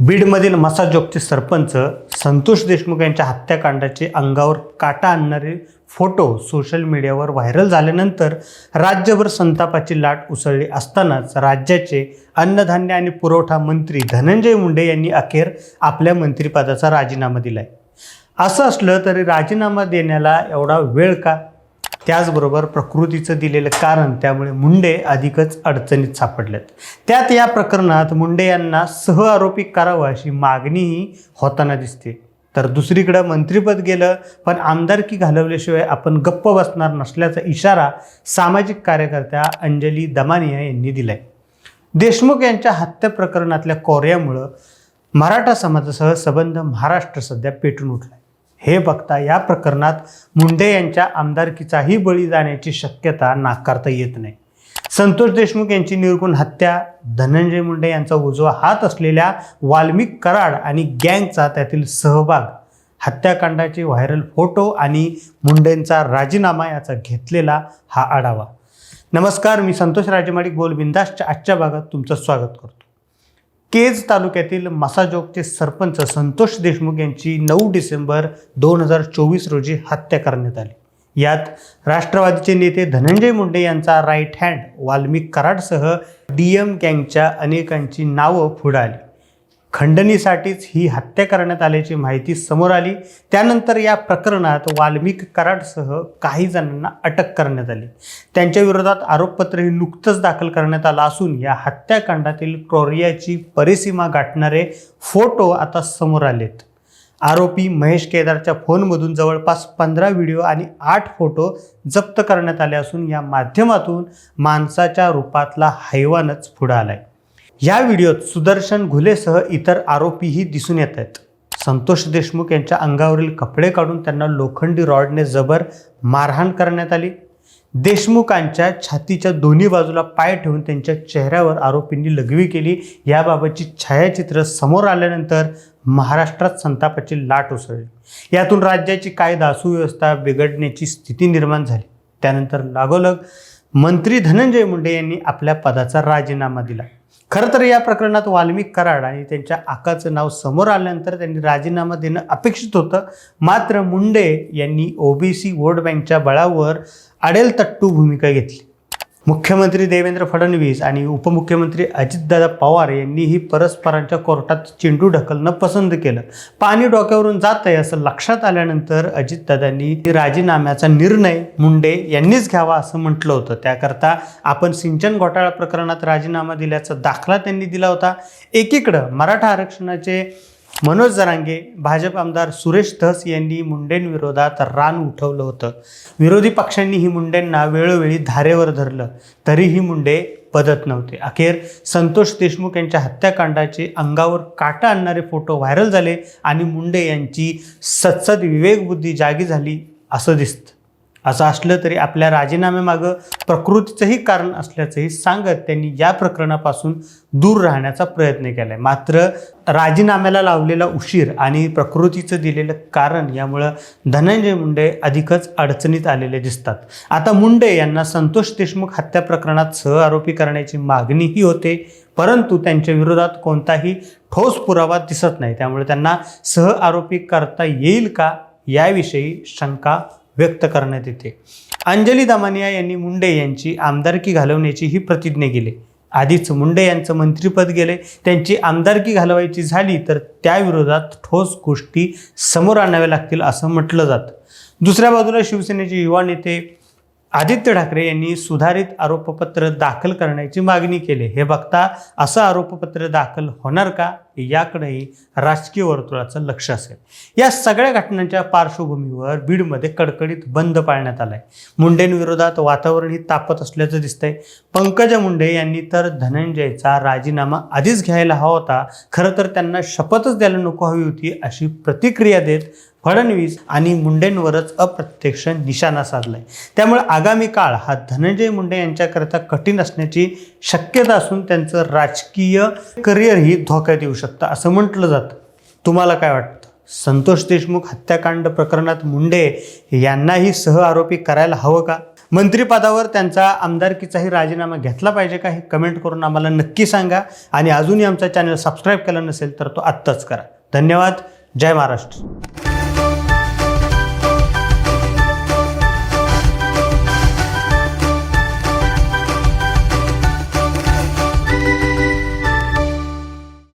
बीडमधील मसाजोगचे सरपंच संतोष देशमुख यांच्या हत्याकांडाचे अंगावर काटा आणणारे फोटो सोशल मीडियावर व्हायरल झाल्यानंतर राज्यभर संतापाची लाट उसळली असतानाच राज्याचे अन्नधान्य आणि पुरवठा मंत्री धनंजय मुंडे यांनी अखेर आपल्या मंत्रिपदाचा राजीनामा दिलाय. असं असलं तरी राजीनामा देण्याला एवढा वेळ का? त्याचबरोबर प्रकृतीचं दिलेलं कारण त्यामुळे मुंडे अधिकच अडचणीत सापडलेत. त्यात या प्रकरणात मुंडे यांना सह आरोपी करावं अशी मागणीही होताना दिसते. तर दुसरीकडं मंत्रिपद गेलं पण आमदारकी घालवल्याशिवाय आपण गप्प बसणार नसल्याचा इशारा सामाजिक कार्यकर्त्या अंजली दमानिया यांनी दिलाय. देशमुख यांच्या हत्या प्रकरणातल्या कोऱ्यामुळं मराठा समाजासह संबंध महाराष्ट्र सध्या पेटून उठला हे बघता या प्रकरणात मुंडे यांच्या आमदारकीचाही बळी जाण्याची शक्यता नाकारता येत नाही. संतोष देशमुख यांची निर्गुण हत्या धनंजय मुंडे यांचा उजवा हात असलेल्या वाल्मिक कराड आणि गँगचा त्यातील सहभाग हत्याकांडाचे व्हायरल फोटो आणि मुंडेंचा राजीनामा याचा घेतलेला हा आढावा. नमस्कार मी संतोष राजेमाडी गोलबिंदासच्या आजच्या भागात तुमचं स्वागत करतो. केज तालुक्यातील मसाजोगचे सरपंच संतोष देशमुख यांची नऊ डिसेंबर दोन हजार चोवीस रोजी हत्या करण्यात आली. यात राष्ट्रवादीचे नेते धनंजय मुंडे यांचा राईट हँड वाल्मिक कराडसह डी एम गँगच्या अनेकांची नावं पुढं आली. खंडणीसाठीच ही हत्या करण्यात आल्याची माहिती समोर आली. त्यानंतर या प्रकरणात वाल्मिक कराडसह काही जणांना अटक करण्यात आली. त्यांच्या विरोधात आरोपपत्रही नुकतंच दाखल करण्यात आलं असून या हत्याकांडातील क्रोरियाची परिसीमा गाठणारे फोटो आता समोर आलेत. आरोपी महेश केदारच्या फोनमधून जवळपास पंधरा व्हिडिओ आणि आठ फोटो जप्त करण्यात आले असून या माध्यमातून माणसाच्या रूपातला हैवानच पुढं आलाय. या व्हिडिओत सुदर्शन घुलेसह इतर आरोपीही दिसून येत आहेत. संतोष देशमुख यांच्या अंगावरील कपडे काढून त्यांना लोखंडी रॉडने जबर मारहाण करण्यात आली. देशमुखांच्या छातीच्या दोन्ही बाजूला पाय ठेवून त्यांच्या चेहऱ्यावर आरोपींनी लघवी केली. याबाबतची छायाचित्र समोर आल्यानंतर महाराष्ट्रात संतापाची लाट उसळली. यातून राज्याची कायदा सुव्यवस्था बिघडण्याची स्थिती निर्माण झाली. त्यानंतर लागोलग मंत्री धनंजय मुंडे यांनी आपल्या पदाचा राजीनामा दिला. खरं तर या प्रकरणात वाल्मिक कराड आणि त्यांच्या आकाचं नाव समोर आल्यानंतर त्यांनी राजीनामा देणं अपेक्षित होतं. मात्र मुंडे यांनी ओबीसी वोट बँकच्या बळावर अडेलतट्टू भूमिका घेतली. मुख्यमंत्री देवेंद्र फडणवीस आणि उपमुख्यमंत्री अजितदादा पवार यांनीही परस्परांच्या कोर्टात चेंडू ढकलणं पसंत केलं. पाणी डोक्यावरून जात आहे असं लक्षात आल्यानंतर अजितदादांनी राजीनाम्याचा निर्णय मुंडे यांनीच घ्यावा असं म्हटलं होतं. त्याकरता आपण सिंचन घोटाळा प्रकरणात राजीनामा दिल्याचा दाखला त्यांनी दिला होता. एकीकडं मराठा आरक्षणाचे मनोज जरांगे भाजप आमदार सुरेश धस यांनी मुंडेंविरोधात रान उठवलं होतं. विरोधी पक्षांनी ही मुंडेंना वेळोवेळी धारेवर धरलं तरीही मुंडे पदत नव्हते. अखेर संतोष देशमुख यांच्या हत्याकांडाचे अंगावर काटा आणणारे फोटो व्हायरल झाले आणि मुंडे यांची सत्सद विवेकबुद्धी जागी झाली असं दिसतं. असं असलं तरी आपल्या राजीनाम्यामागं प्रकृतीचंही कारण असल्याचंही सांगत त्यांनी या प्रकरणापासून दूर राहण्याचा प्रयत्न केला आहे मात्र राजीनाम्याला लावलेला उशीर आणि प्रकृतीचं दिलेलं कारण यामुळं धनंजय मुंडे अधिकच अडचणीत आलेले दिसतात. आता मुंडे यांना संतोष देशमुख हत्या प्रकरणात सहआरोपी करण्याची मागणीही होते परंतु त्यांच्या विरोधात कोणताही ठोस पुरावा दिसत नाही. त्यामुळे त्यांना सहआरोपी करता येईल का याविषयी शंका व्यक्त करण्यात येते. अंजली दमानिया यांनी मुंडे यांची आमदारकी घालवण्याची ही प्रतिज्ञा केली. आधीच मुंडे यांचं मंत्रिपद गेले त्यांची आमदारकी घालवायची झाली तर त्याविरोधात ठोस गोष्टी समोर आणाव्या लागतील असं म्हटलं जातं. दुसऱ्या बाजूला शिवसेनेचे युवा नेते आदित्य ठाकरे यांनी सुधारित आरोपपत्र दाखल करण्याची मागणी केली. हे बघता असं आरोपपत्र दाखल होणार का? याकडेही राजकीय वर्तुळाचं लक्ष असेल. या सगळ्या घटनांच्या पार्श्वभूमीवर बीडमध्ये कडकडीत बंद पाळण्यात आलाय. मुंडेंविरोधात वातावरण ही तापत असल्याचं दिसतंय. पंकजा मुंडे यांनी तर धनंजयचा राजीनामा आधीच घ्यायला हवा होता. खरं तर त्यांना शपथच द्यायला नको हवी होती अशी प्रतिक्रिया देत फडणवीस आणि मुंडेंवरच अप्रत्यक्ष निशाणा साधलाय. त्यामुळे आगामी काळ हा धनंजय मुंडे यांच्याकरता कठीण असण्याची शक्यता असून त्यांचं राजकीय करिअरही धोक्यात येऊ शकतं. असं म्हटलं जातं. तुम्हाला काय वाटतं? संतोष देशमुख हत्याकांड प्रकरणात मुंडे यांनाही सह आरोपी करायला हवं का? मंत्रिपदावर त्यांचा आमदारकीचाही राजीनामा घेतला पाहिजे का हे कमेंट करून आम्हाला नक्की सांगा. आणि अजूनही आमचा चॅनल सबस्क्राईब केला नसेल तर तो आत्ताच करा. धन्यवाद. जय महाराष्ट्र.